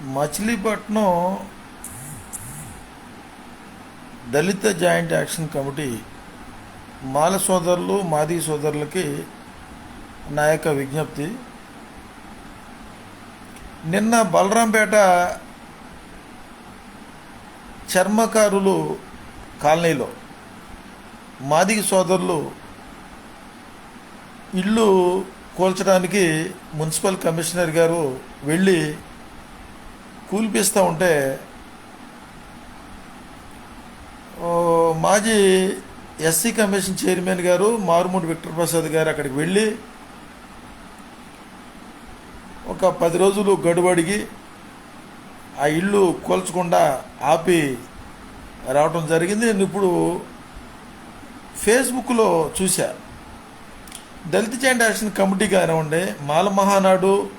Machilipatnam Dalit joint action committee Mala సోదరులు మాది సోదరులకి నా యొక్క విజ్ఞప్తి. నిన్న బలరాంపేట చర్మకారులు కాలనీలో మాదిగ సోదరులు ఇల్లు కూల్చడానికి మున్సిపల్ కమిషనర్ గారు వెళ్ళి కూల్పిస్తూ ఉంటే మాజీ ఎస్సీ కమిషన్ చైర్మన్ గారు మారుమూడి విక్టర్ ప్రసాద్ గారు అక్కడికి వెళ్ళి ఒక పది రోజులు గడువు అడిగి ఆ ఇల్లు కూల్చకుండా ఆపి రావటం జరిగింది. నేను ఇప్పుడు ఫేస్బుక్లో చూశా. దళిత జాయింట్ యాక్షన్ కమిటీ కానివ్వండి మాల మహానాడు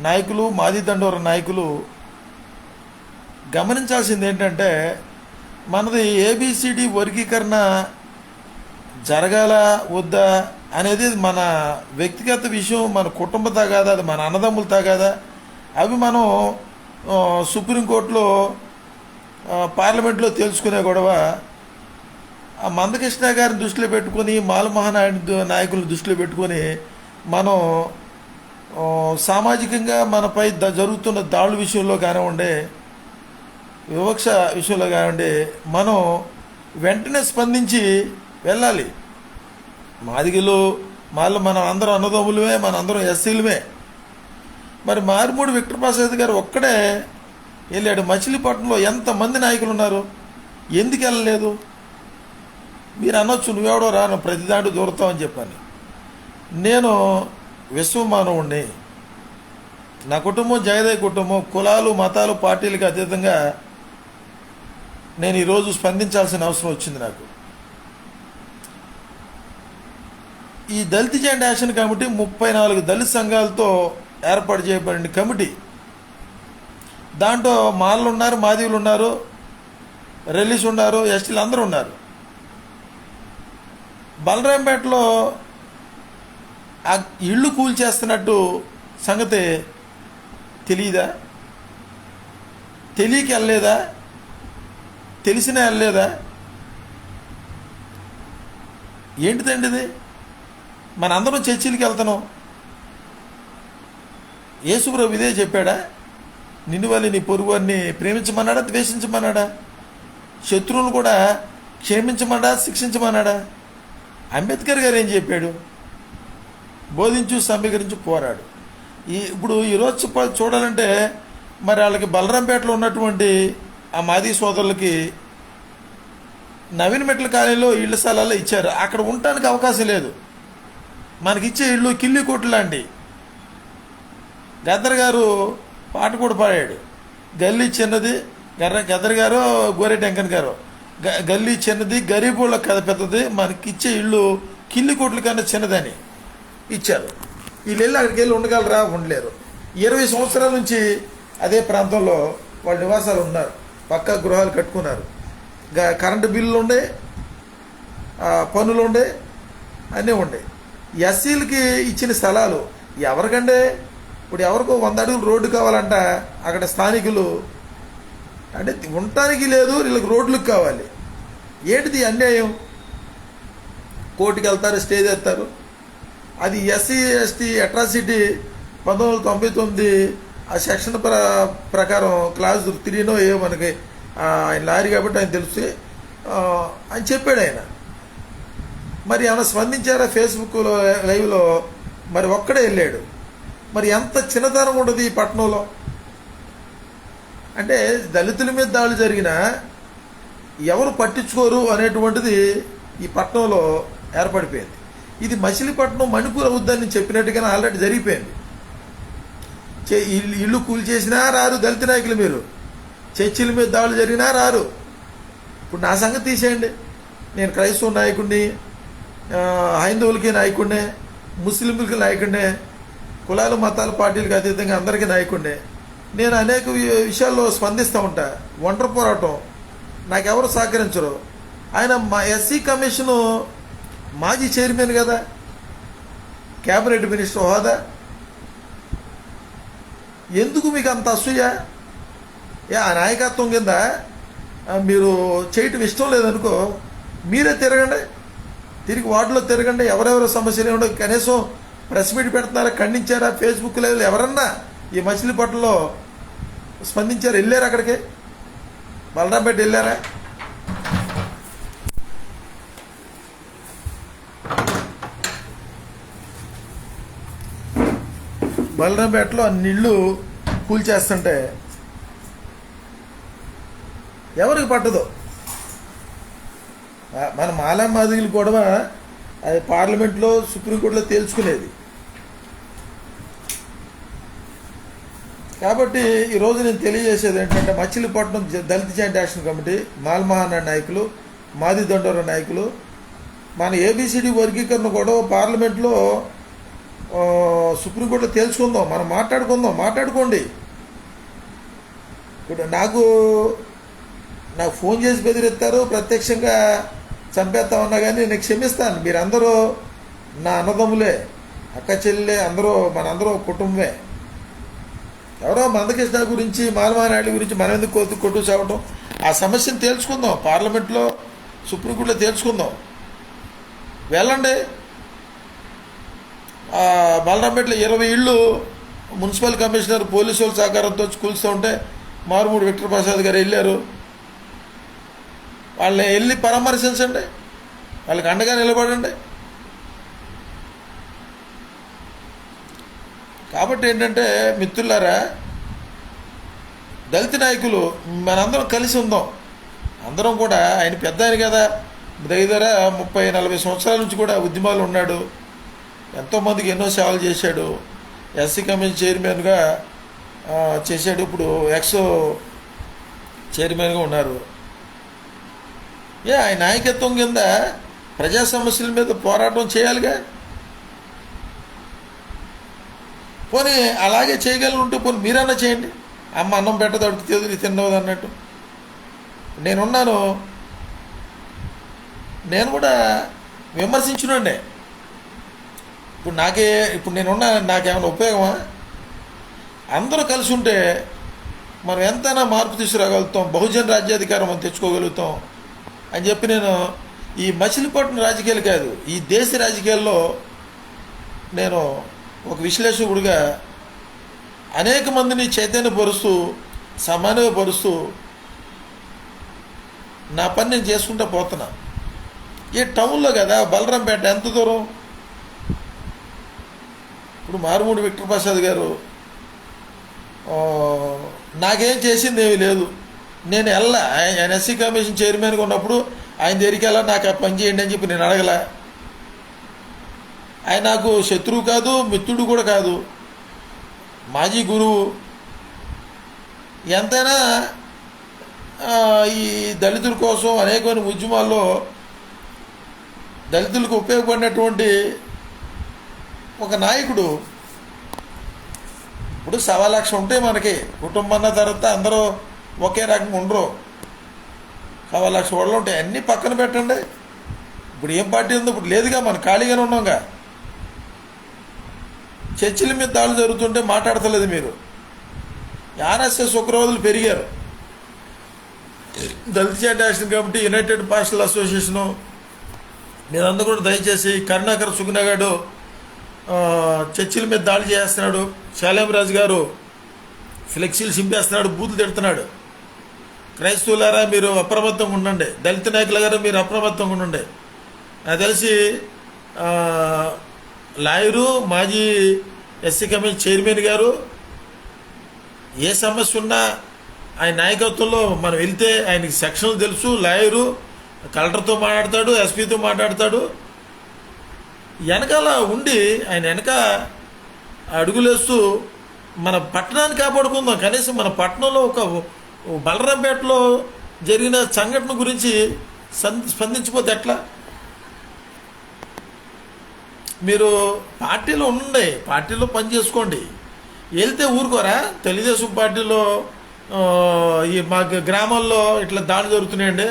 నాయకులు మాది దండోర నాయకులు గమనించాల్సింది ఏంటంటే మనది ఏబిసిడి వర్గీకరణ జరగాల వద్దా అనేది మన వ్యక్తిగత విషయం మన కుటుంబ తగాదా అది మన అన్నదమ్ములు తగాదా అవి మనం సుప్రీంకోర్టులో పార్లమెంట్లో తెలుసుకునే గొడవ. ఆ మందకృష్ణ గారిని దృష్టిలో పెట్టుకొని మాలమహానాయుడు నాయకులను నాయకులు దృష్టిలో పెట్టుకొని మనం సామాజికంగా మనపై ద జరుగుతున్న దాడుల విషయంలో కానివ్వండి వివక్ష విషయంలో కానివ్వండి మనం వెంటనే స్పందించి వెళ్ళాలి. మాదిగలు మళ్ళీ మనం అందరం అన్నదమ్ములమే మన అందరం ఎస్సీలమే. మరి మారుమూడి విక్టర్ ప్రసాద్ గారు ఒక్కడే వెళ్ళాడు. మచిలీపట్నంలో ఎంతమంది నాయకులు ఉన్నారు? ఎందుకు వెళ్ళలేదు? మీరు అనొచ్చు నువ్వెవడో రాను ప్రతి దాంట్లో అని చెప్పాను. నేను విశ్వమానవుణ్ణి. నా కుటుంబం జయదేవ్ కుటుంబం కులాలు మతాలు పార్టీలకు అతీతంగా నేను ఈరోజు స్పందించాల్సిన అవసరం వచ్చింది నాకు. ఈ దళిత జాయింట్ యాక్షన్ కమిటీ ముప్పై నాలుగు దళిత సంఘాలతో ఏర్పాటు చేయబడిన కమిటీ. దాంట్లో మాలలు ఉన్నారు మాదివులు ఉన్నారు రెల్లీస్ ఉన్నారు ఎస్టీలు అందరూ ఉన్నారు. బలరాంపేటలో ఆ ఇళ్ళు కూల్చేస్తున్నట్టు సంగతి తెలియదా తెలియక వెళ్ళలేదా? తెలిసినా వెళ్ళలేదా? ఏంటిదండి ఇది మన అందరం చర్చిలకి వెళ్తున్నాం. యేసుప్రభు ఇదే చెప్పాడా? నిన్ను వాళ్ళని నీ పొరుగువారిని ప్రేమించమన్నాడా? ద్వేషించమన్నాడా? శత్రువులు కూడా క్షమించమన్నాడా? శిక్షించమన్నాడా? అంబేద్కర్ గారు ఏం చెప్పాడు? బోధించు సమీకరించి పోరాడు. ఈ ఇప్పుడు ఈరోజు చూడాలంటే మరి వాళ్ళకి బలరాంపేటలో ఉన్నటువంటి ఆ మాదీ సోదరులకి నవీన్ మెట్ల కాలనీలో ఇళ్ళ స్థలాల్లో ఇచ్చారు. అక్కడ ఉండటానికి అవకాశం లేదు. మనకి ఇచ్చే ఇల్లు కిల్లి కోట్లు లాంటి. గద్దర్ గారు పాట కూడా పాడాడు. గల్లీ చిన్నది గర్ర గద్దర్ గారు గోరే టెంకన్ గారు. గ- గల్లీ చిన్నది గరీబుల కథ పెద్దది మనకిచ్చే ఇల్లు కిల్లి కోట్ల కన్నా చిన్నదని ఇచ్చారు. వీళ్ళు వెళ్ళి అక్కడికి వెళ్ళి ఉండగలరా? ఉండలేరు. ఇరవై సంవత్సరాల నుంచి అదే ప్రాంతంలో వాళ్ళ నివాసాలు ఉన్నారు. పక్కా గృహాలు కట్టుకున్నారు. కరెంటు బిల్లులు ఉండే పనులు పన్నులు ఉండే అన్నీ ఉండే. ఎస్సీలకి ఇచ్చిన స్థలాలు ఎవరికంటే ఇప్పుడు ఎవరికో వంద అడుగులు రోడ్డు కావాలంట అక్కడ స్థానికులు. అంటే ఉండటానికి లేదు వీళ్ళకి రోడ్లకు కావాలి. ఏంటిది అన్యాయం? కోర్టుకి వెళ్తారు స్టే చేస్తారు. అది ఎస్సీ ఎస్టీ అట్రాసిటీ పంతొమ్మిది వందల తొంభై తొమ్మిది ఆ సెక్షన్ ప్ర ప్రకారం క్లాస్ త్రీనో ఏ మనకి ఆయన లారీ కాబట్టి ఆయన తెలుసు అని చెప్పాడు ఆయన. మరి ఏమైనా స్పందించారా ఫేస్బుక్లో లైవ్లో? మరి ఒక్కడే వెళ్ళాడు. మరి ఎంత చిన్నతనం ఉండదు ఈ పట్టణంలో? అంటే దళితుల మీద దాడులు జరిగినా ఎవరు పట్టించుకోరు అనేటువంటిది ఈ పట్టణంలో ఏర్పడిపోయింది. ఇది మచిలీపట్నం మణిపూర్ అవుద్దని చెప్పినట్టుగానే ఆల్రెడీ జరిగిపోయింది. ఇల్లు ఇల్లు కూల్చేసినా రారు దళిత నాయకులు మీరు. చర్చిల మీద దాడులు జరిగినా రారు. ఇప్పుడు నా సంగతి తీసేయండి. నేను క్రైస్తవ నాయకుడిని హైందవులకి నాయకుడినే ముస్లింలకి నాయకుడినే కులాలు మతాలు పార్టీలకు అతీతంగా అందరికీ నాయకుడినే. నేను అనేక విషయాల్లో స్పందిస్తూ ఉంటా. ఒంటరి పోరాటం. నాకెవరు సహకరించరు. ఆయన మా ఎస్సీ కమిషను మాజీ చైర్మన్ కదా. క్యాబినెట్ మినిస్టర్ హోదా. ఎందుకు మీకు అంత అసూయ? ఏ ఆ నాయకత్వం కింద మీరు చేయటం ఇష్టం లేదనుకో మీరే తిరగండి. తిరిగి వార్డులో తిరగండి. ఎవరెవరు సమస్యలు ఏమిటో కనీసం ప్రెస్ మీట్ పెడుతున్నారా ఖండించారా ఫేస్బుక్ లేదు ఎవరన్నా ఈ మచిలీపట్నంలో స్పందించారు వెళ్ళారు అక్కడికి? బలరాంపేట వెళ్ళారా? బలరాంపేటలో అన్ని ఇళ్ళు కూల్చేస్తుంటే ఎవరికి పట్టదు? మన మాలా మాదిగలు గొడవ అది పార్లమెంట్లో సుప్రీంకోర్టులో తేల్చుకునేది. కాబట్టి ఈరోజు నేను తెలియజేసేది ఏంటంటే Machilipatnam Dalit joint action committee మాల్మహానా నాయకులు మాది దండోర నాయకులు మన ఏబిసిడి వర్గీకరణ గొడవ పార్లమెంట్లో సుప్రీంకోర్టులో తేల్చుకుందాం మనం మాట్లాడుకుందాం మాట్లాడుకోండి. ఇప్పుడు నాకు నాకు ఫోన్ చేసి బెదిరిస్తారు ప్రత్యక్షంగా చంపేస్తామన్నా కానీ నేను క్షమిస్తాను. మీరందరూ నా అన్నదమ్ములే అక్క చెల్లెలే అందరూ మనందరూ కుటుంబమే. ఎవరో మందకృష్ణ గురించి మాలమానాయుడు గురించి మనం ఎందుకు కొట్టు కొట్టు చావటం? ఆ సమస్యను తేల్చుకుందాం. పార్లమెంట్లో సుప్రీంకోర్టులో తేల్చుకుందాం. వెళ్ళండి. బలరాంపేటలో ఇరవై ఇళ్ళు మున్సిపల్ కమిషనర్ పోలీసు వాళ్ళ సహకారంతో కూల్స్తూ ఉంటే మారుమూడి విక్టర్ ప్రసాద్ గారు వెళ్ళారు. వాళ్ళని వెళ్ళి పరామర్శించండి. వాళ్ళకి అండగా నిలబడండి. కాబట్టి ఏంటంటే మిత్రులారా దళిత నాయకులు మనందరం కలిసి ఉందాం. అందరం కూడా ఆయన పెద్ద ఆయన కదా. దగ్గర ముప్పై నలభై సంవత్సరాల నుంచి కూడా ఉద్యమాలు ఉన్నాడు. ఎంతోమందికి ఎన్నో సేవలు చేశాడు. ఎస్సీ కమిషన్ చైర్మన్గా చేశాడు. ఇప్పుడు ఎక్స్ చైర్మన్గా ఉన్నారు. ఏ ఆయన నాయకత్వం కింద ప్రజా సమస్యల మీద పోరాటం చేయాలిగా? పోనీ అలాగే చేయగలనుంటే పోనీ మీరన్నా చేయండి. అమ్మ అన్నం పెట్టదు అడుగు తెదురు తిన్నది అన్నట్టు. నేనున్నాను. నేను కూడా విమర్శించునండే ఇప్పుడు నాకే ఇప్పుడు నేనున్న నాకేమైనా ఉపయోగమా? అందరూ కలిసి ఉంటే మనం ఎంతైనా మార్పు తీసుకురాగలుగుతాం బహుజన రాజ్యాధికారం మనం తెచ్చుకోగలుగుతాం అని చెప్పి నేను ఈ మచిలీపట్నం రాజకీయాలు కాదు ఈ దేశ రాజకీయాల్లో నేను ఒక విశ్లేషకుడిగా అనేక మందిని చైతన్యపరుస్తూ సమన్వయపరుస్తూ నా పని నేను చేసుకుంటూ పోతున్నా. ఈ టౌన్లో కదా బలరాంపేట ఎంత దూరం? ఇప్పుడు మారుమూడి విక్టర్ ప్రసాద్ గారు నాకేం చేసింది ఏమీ లేదు. నేను వెళ్ళా ఆయన ఎస్సీ కమిషన్ చైర్మన్గా ఉన్నప్పుడు ఆయన దగ్గరికి వెళ్ళా నాకు ఆ పని చేయండి అని చెప్పి నేను అడగలా. ఆయన నాకు శత్రువు కాదు మిత్రుడు కూడా కాదు. మాజీ గురువు. ఎంతైనా ఈ దళితుల కోసం అనేకమైన ఉద్యమాల్లో దళితులకు ఉపయోగపడినటువంటి ఒక నాయకుడు ఇప్పుడు సవా లక్ష ఉంటే మనకి కుటుంబం అన్న తర్వాత అందరూ ఒకే రకంగా ఉండరు. సవా లక్ష వాళ్ళు ఉంటాయి. అన్నీ పక్కన పెట్టండి. ఇప్పుడు ఏం పార్టీ ఉందో ఇప్పుడు లేదుగా మనం ఖాళీగానే ఉన్నాంగా. చర్చిల మీద దాడులు జరుగుతుంటే మాట్లాడతలేదు మీరు. ఆర్ఎస్ఎస్ ఉగ్రవాదులు పెరిగారు. Dalit joint action committee united pastoral association. మీరందరూ కూడా దయచేసి కరుణాకర్ సుగునగాడు చర్చిల మీద దాడి చేస్తున్నాడు. శాలేమరాజు గారు ఫ్లెక్సీలు చింపేస్తున్నాడు బూతులు తిడుతున్నాడు. క్రైస్తవులారా మీరు అప్రమత్తంగా ఉండండి. దళిత నాయకుల గారు మీరు అప్రమత్తంగా ఉండండి. నాకు తెలిసి లాయరు మాజీ ఎస్సీ కమిషన్ చైర్మన్ గారు ఏ సమస్య ఉన్నా ఆయన నాయకత్వంలో మనం వెళ్తే ఆయనకి సెక్షన్లు తెలుసు. లాయరు కలెక్టర్తో మాట్లాడతాడు ఎస్పీతో మాట్లాడతాడు. వెనకాల ఉండి ఆయన వెనక అడుగులేస్తూ మన పట్టణాన్ని కాపాడుకుందాం. కనీసం మన పట్టణంలో ఒక బలరాంపేటలో జరిగిన సంఘటన గురించి స్పందించిపోతే ఎట్లా? మీరు పార్టీలో ఉండండి. పార్టీలో పని చేసుకోండి. వెళ్తే ఊరుకోరా? తెలుగుదేశం పార్టీలో ఈ మా గ్రామాల్లో ఇట్లా దాడులు జరుగుతున్నాయండి.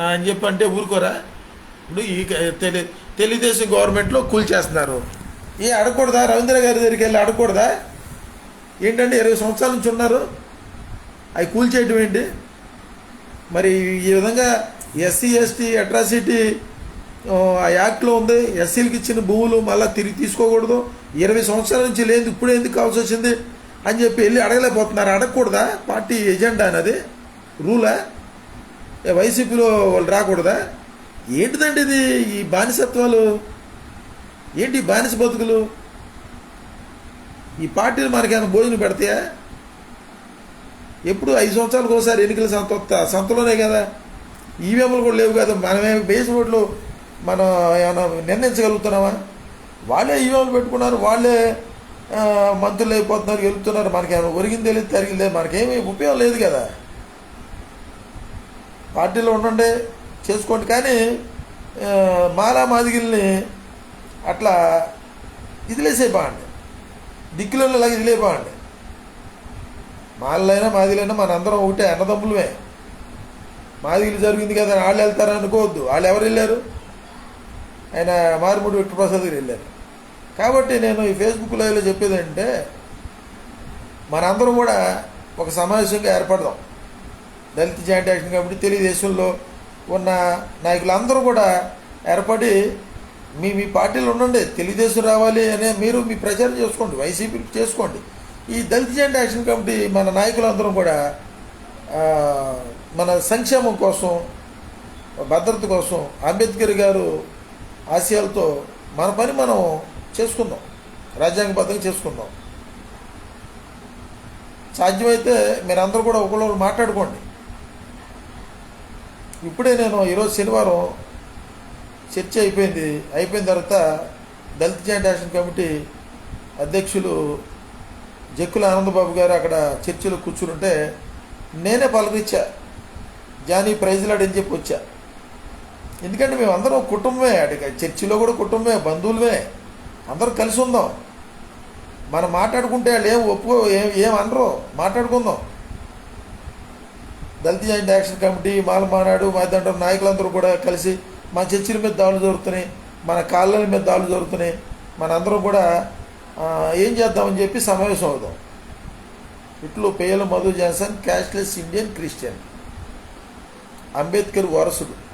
అని చెప్పి అంటే ఊరుకోరా? ఇప్పుడు ఈ తెలి తెలుగుదేశం గవర్నమెంట్లో కూల్చేస్తున్నారు ఏ అడగకూడదా? రవీంద్ర గారి దగ్గరికి వెళ్ళి అడగకూడదా? ఏంటంటే ఇరవై సంవత్సరాల నుంచి ఉన్నారు? అవి కూల్చేయటం ఏంటి? మరి ఈ విధంగా ఎస్సీ ఎస్టీ అట్రాసిటీ ఆ యాక్ట్లో ఉంది. ఎస్సీలకు ఇచ్చిన భూములు మళ్ళీ తిరిగి తీసుకోకూడదు. ఇరవై సంవత్సరాల నుంచి లేదు ఇప్పుడు ఎందుకు కావాల్సి వచ్చింది అని చెప్పి వెళ్ళి అడగలేకపోతున్నారు. అడగకూడదా? పార్టీ ఎజెండా అనేది రూలా? వైసీపీలో వాళ్ళు రాకూడదా? ఏంటిదండి ఇది? ఈ బానిసత్వాలు? ఏంటి ఈ బానిస బతుకులు? ఈ పార్టీలు మనకేమైనా భోజనం పెడతాయా? ఎప్పుడు ఐదు సంవత్సరాలకు ఒకసారి ఎన్నికల సంత సంతలోనే కదా. ఈవీఎంలు కూడా లేవు కదా. మనమేమి బేస్ ఓట్లు మనం ఏమైనా నిర్ణయించగలుగుతున్నామా? వాళ్ళే ఈవీఎంలు పెట్టుకున్నారు. వాళ్ళే మంత్రులు అయిపోతున్నారు గెలుపుతున్నారు. మనకేమైనా ఒరిగింది తెలియదు తరిగింది మనకేమీ ఉపయోగం లేదు కదా. పార్టీలో ఉండండి. చేసుకోండి కానీ మాలా మాదిగిల్ని అట్లా ఇదిలేసే బాగుండి దిక్కులలాగా ఇదిలే బాగుండి మాలైనా మాదిలైనా మనందరం ఒకటే అన్నదమ్ములమే. మాదిగిలు జరిగింది కదా అని వాళ్ళు వెళ్తారని అనుకోవద్దు. వాళ్ళు ఎవరు వెళ్ళారు? ఆయన మారుమూడి విష్ణుప్రసాద్ గారు వెళ్ళారు. కాబట్టి నేను ఈ ఫేస్బుక్ లైవ్లో చెప్పేది ఏంటంటే మనందరం కూడా ఒక సమావేశంగా ఏర్పడదాం. దళిత జాయింట్ యాక్షన్ కమిటీ తెలుగుదేశంలో ఉన్న నాయకులందరూ కూడా ఏర్పడి మీ మీ పార్టీలో ఉండండి తెలుగుదేశం రావాలి అనే మీరు మీ ప్రచారం చేసుకోండి వైసీపీ చేసుకోండి. ఈ దళిత జెండా యాక్షన్ కమిటీ మన నాయకులందరం కూడా మన సంక్షేమం కోసం భద్రత కోసం అంబేద్కర్ గారు ఆశయాలతో మన పని మనం చేసుకుందాం రాజ్యాంగబద్ధంగా చేసుకుందాం. సాధ్యమైతే మీరందరూ కూడా ఒకళ్ళు మాట్లాడుకోండి. ఇప్పుడే నేను ఈరోజు శనివారం చర్చ అయిపోయింది. అయిపోయిన తర్వాత దళిత జాయింట్ యాక్షన్ కమిటీ అధ్యక్షులు జక్కుల ఆనందబాబు గారు అక్కడ చర్చిలో కూర్చుంటే నేనే పలకరించా. జానీ ప్రైజ్లాడని చెప్పి వచ్చా. ఎందుకంటే మేము అందరం కుటుంబమే అటు చర్చిలో కూడా కుటుంబమే బంధువులమే. అందరం కలిసి ఉందాం. మనం మాట్లాడుకుంటే వాళ్ళు ఏం ఒప్పుకో ఏం ఏం అనరు. మాట్లాడుకుందాం. Dalit joint action committee Mala మానాడు మాదండ నాయకులందరూ కూడా కలిసి మన చర్చిల మీద దాడులు జరుగుతున్నాయి మన కాళ్ళల మీద దాడులు జరుగుతున్నాయి. మనందరం కూడా ఏం చేద్దామని చెప్పి సమావేశం అవుదాం. ఇట్లు పేయల Madhu Johnson cashless Indian Christian. Ambedkar వారసుడు.